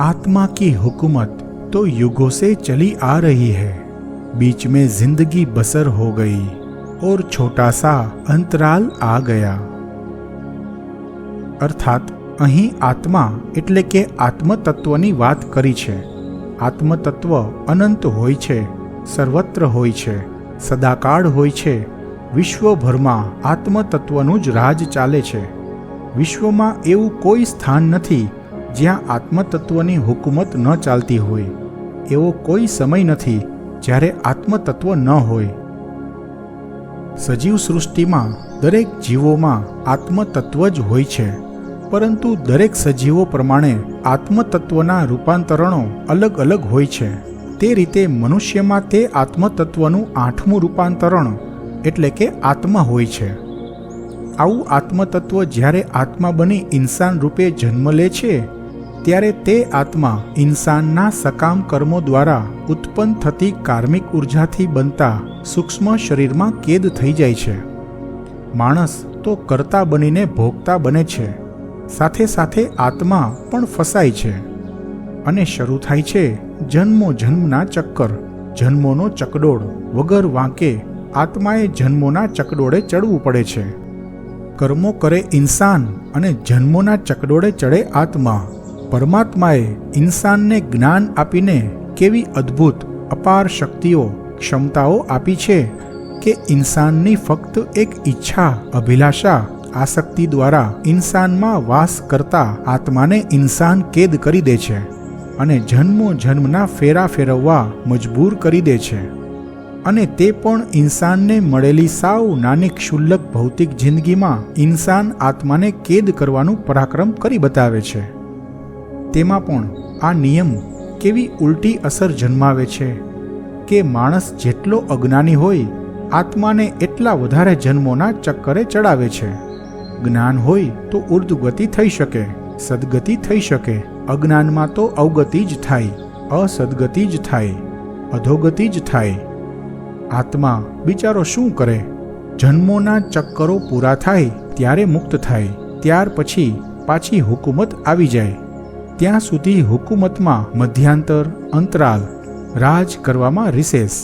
आत्मा की हुकूमत तो युगों से चली आ रही है बीच में जिंदगी बसर हो गई और छोटा सा अंतराल आ गया અર્થાત અહીં આત્મા એટલે કે આત્મતત્વની વાત કરી છે આત્મતત્વ અનંત હોય છે સર્વત્ર હોય છે સદાકાળ હોય છે વિશ્વભરમાં આત્મતત્વનું જ રાજ ચાલે છે વિશ્વમાં એવું કોઈ સ્થાન નથી જ્યાં આત્મતત્વની હુકુમત ન ચાલતી હોય, એવો કોઈ સમય નથી જ્યારે આત્મતત્વ ન હોય. સજીવ સૃષ્ટિમાં દરેક જીવોમાં આત્મતત્વ જ હોય છે, પરંતુ દરેક સજીવો પ્રમાણે આત્મતત્વના રૂપાંતરણો અલગ અલગ હોય છે. તે રીતે મનુષ્યમાં તે આત્મતત્વનું આઠમું રૂપાંતરણ એટલે કે આત્મા હોય છે. આવું આત્મતત્વ જ્યારે આત્મા બની ઇન્સાન રૂપે જન્મ લે છે ત્યારે તે આત્મા ઇન્સાનના સકામ કર્મો દ્વારા ઉત્પન્ન થતી કાર્મિક ઉર્જાથી બનતા સૂક્ષ્મ શરીરમાં કેદ થઈ જાય છે. માણસ તો કરતા બનીને ભોગતા બને છે. સાથે સાથે આત્મા પણ ફસાય છે. અને શરૂ થાય છે જન્મો જન્મના ચક્કર, જન્મોનો ચકડોળ વગર વાંકે આત્માએ જન્મોના ચકડોળે ચડવું પડે છે. કર્મો કરે ઇન્સાન અને જન્મોના ચકડોળે ચડે આત્મા. પરમાત્માએ ઇન્સાનને જ્ઞાન આપીને કેવી અદ્ભુત, અપાર શક્તિઓ, ક્ષમતાઓ આપી છે કે ઇન્સાનની ફક્ત એક ઈચ્છા, અભિલાષા, આસક્તિ દ્વારા ઇન્સાનમાં વાસ કરતા આત્માને ઇન્સાન કેદ કરી દે છે અને જન્મો જન્મના ફેરા ફેરવવા મજબૂર કરી દે છે. અને તે પણ ઇન્સાનને મળેલી સાવ નાની ક્ષુલ્લક ભૌતિક જિંદગીમાં ઇન્સાન આત્માને કેદ કરવાનું પરાક્રમ કરી બતાવે છે. તેમાં પણ આ નિયમ કેવી ઉલટી અસર જન્માવે છે કે માણસ જેટલો અજ્ઞાની હોય, આત્માને એટલા વધારે જન્મોના ચક્કરે ચડાવે છે. જ્ઞાન હોય તો ઉર્ધ્વગતિ થઈ શકે, સદગતિ થઈ શકે. અજ્ઞાનમાં તો અવગતિ જ થાય, અસદગતિ જ થાય, અધોગતિ જ થાય. આત્મા બિચારો શું કરે? જન્મોના ચક્કરો પૂરા થાય, ત્યારે મુક્ત થાય, ત્યાર પછી પાછી હુકુમત આવી જાય. ત્યાં સુધી હુકુમતમાં મધ્યાંતર અંતરાલ રાજ કરવામાં રિસેસ